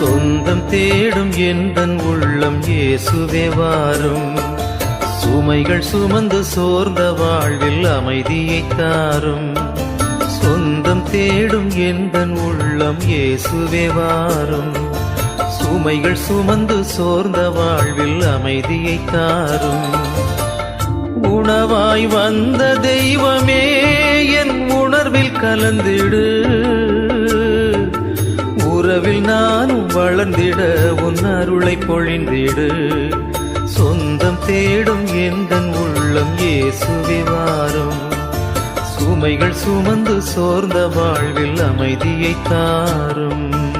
சொந்தம் தேடும் என்பன் உள்ளம் இயேசுவே வாரும். சுமைகள் சுமந்து சோர்ந்த வாழ்வில் அமைதியை தாரும். சொந்தம் தேடும் என்பன் உள்ளம் இயேசுவே வாரும். சுமைகள் சுமந்து சோர்ந்த வாழ்வில் அமைதியை தாரும். உணவாய் வந்த தெய்வமே என் உணர்வில் கலந்திடு. வளர்ந்திட உன் அருளை பொழிந்திடு. சொந்தம் தேடும் எந்தன் உள்ளம் இயேசுவே வாரும். சுமைகள் சுமந்து சோர்ந்த வாழ்வில் அமைதியை தாரும்.